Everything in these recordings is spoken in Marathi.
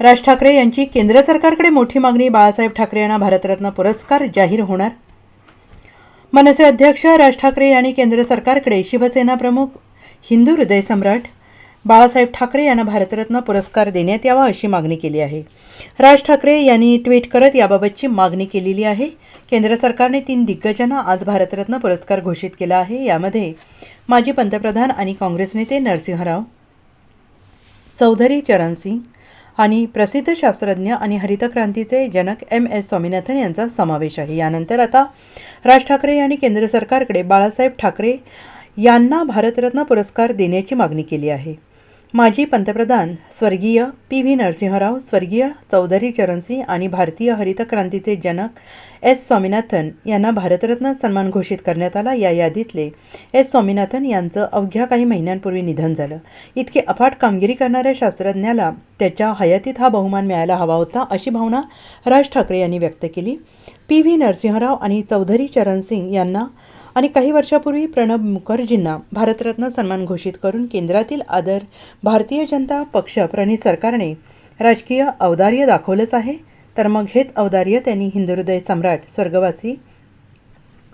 राज ठाकरे यांची केंद्र सरकारकडे मोठी मागणी बाळासाहेब ठाकरे यांना भारतरत्न पुरस्कार जाहीर होणार. मनसे अध्यक्ष राज ठाकरे यांनी केंद्र सरकारकडे शिवसेना प्रमुख हिंदू हृदय सम्राट बाळासाहेब ठाकरे यांना भारतरत्न पुरस्कार देण्यात यावा अशी मागणी केली आहे. राज ठाकरे यांनी ट्विट करत याबाबतची मागणी केलेली आहे. केंद्र सरकारने तीन दिग्गजांना आज भारतरत्न पुरस्कार घोषित केला आहे. यामध्ये माजी पंतप्रधान आणि काँग्रेस नेते नरसिंहराव चौधरी चरण सिंग आणि प्रसिद्ध शास्त्रज्ञ आणि हरितक्रांतीचे जनक एम एस स्वामीनाथन यांचा समावेश आहे. यानंतर आता राज ठाकरे यांनी केंद्र सरकारकडे बाळासाहेब ठाकरे यांना भारतरत्न पुरस्कार देण्याची मागणी केली आहे. माजी पंतप्रधान स्वर्गीय पी व्ही नरसिंहराव स्वर्गीय चौधरी चरणसिंह आणि भारतीय हरित क्रांतीचे जनक एस स्वामीनाथन यांना भारतरत्न सन्मान घोषित करण्यात आला. या यादीतले एस स्वामीनाथन यांचं अवघ्या काही महिन्यांपूर्वी निधन झालं. इतकी अफाट कामगिरी करणाऱ्या शास्त्रज्ञाला त्याच्या हयातीत हा बहुमान मिळायला हवा होता अशी भावना राज ठाकरे यांनी व्यक्त केली. पी व्ही नरसिंहराव आणि चौधरी चरण सिंग यांना आणि काही वर्षापूर्वी प्रणब मुखर्जींना भारतरत्न सन्मान घोषित करून केंद्रातील आदर भारतीय जनता पक्ष प्रणित सरकारने राजकीय औदार्य दाखवलंच आहे. तर मग हेच औदार्य त्यांनी हिंदुहृदय सम्राट स्वर्गवासी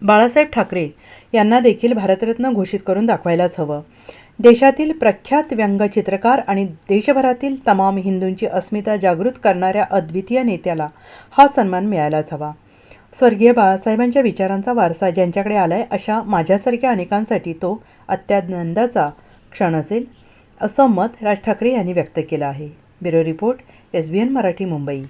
बाळासाहेब ठाकरे यांना देखील भारतरत्न घोषित करून दाखवायलाच हवं. देशातील प्रख्यात व्यंगचित्रकार आणि देशभरातील तमाम हिंदूंची अस्मिता जागृत करणाऱ्या अद्वितीय नेत्याला हा सन्मान मिळायलाच हवा. स्वर्गीय बाळासाहेबांच्या विचारांचा वारसा ज्यांच्याकडे आला आहे अशा माझ्यासारख्या अनेकांसाठी तो अत्यानंदाचा क्षण असेल असं मत राज ठाकरे यांनी व्यक्त केलं आहे. Bureau report S B N Marathi Mumbai.